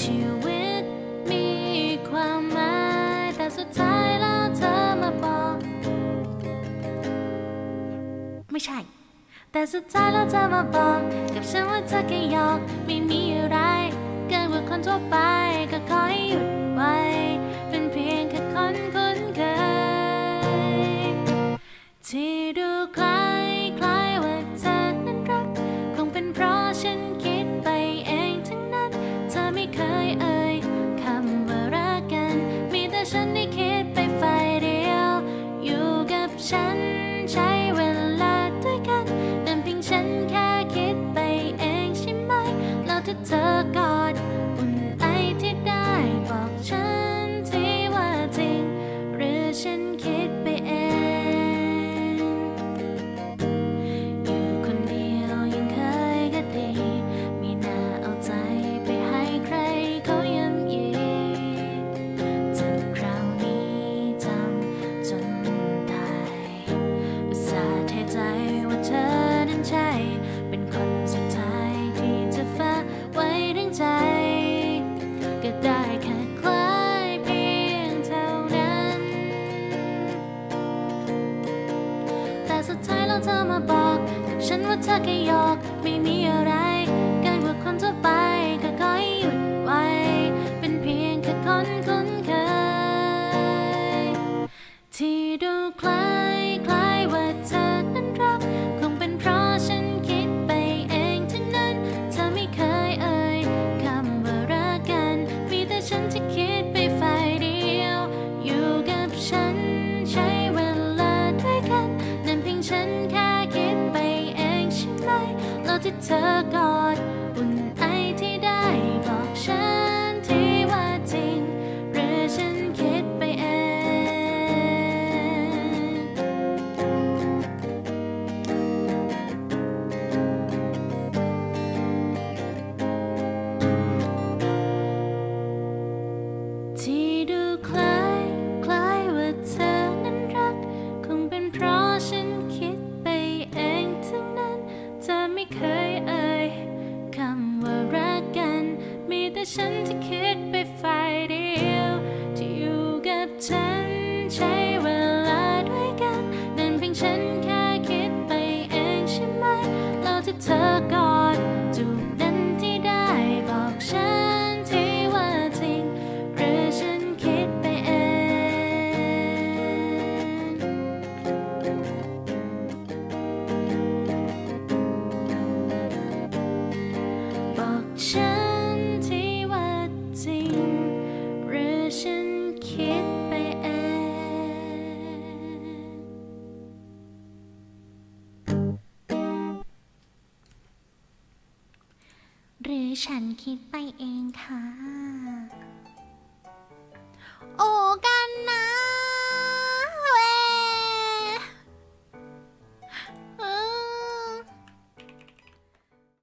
ชีวิตมีความหมาย แต่สุดท้ายแล้วเธอมาบอก ไม่ใช่ แต่สุดท้ายแล้วเธอมาบอก กับฉันว่าเธอแค่หยอกไม่มีอะไร เกินกว่าคนทั่วไปก็ขอให้หยุดไว้ เป็นเพียงแค่คนคุ้นเคยที่ดู สุดท้ายแล้วเธอมาบอก กับฉันว่าเธอแค่หยอกไม่มีอะไร ที่เธอกอด มีแต่ฉันที่คิดไปฝ่ายเดียวที่อยู่กับฉันใช้เวลาด้วยกันนั่นเพียงฉันแค่คิดไปเองใช่ไหมแล้วที่เธอกอดจูบนั้นที่ได้บอกฉันที่ว่าจริงหรือฉันคิดไปเอง บอกฉัน หรือฉันคิดไปเองค่ะ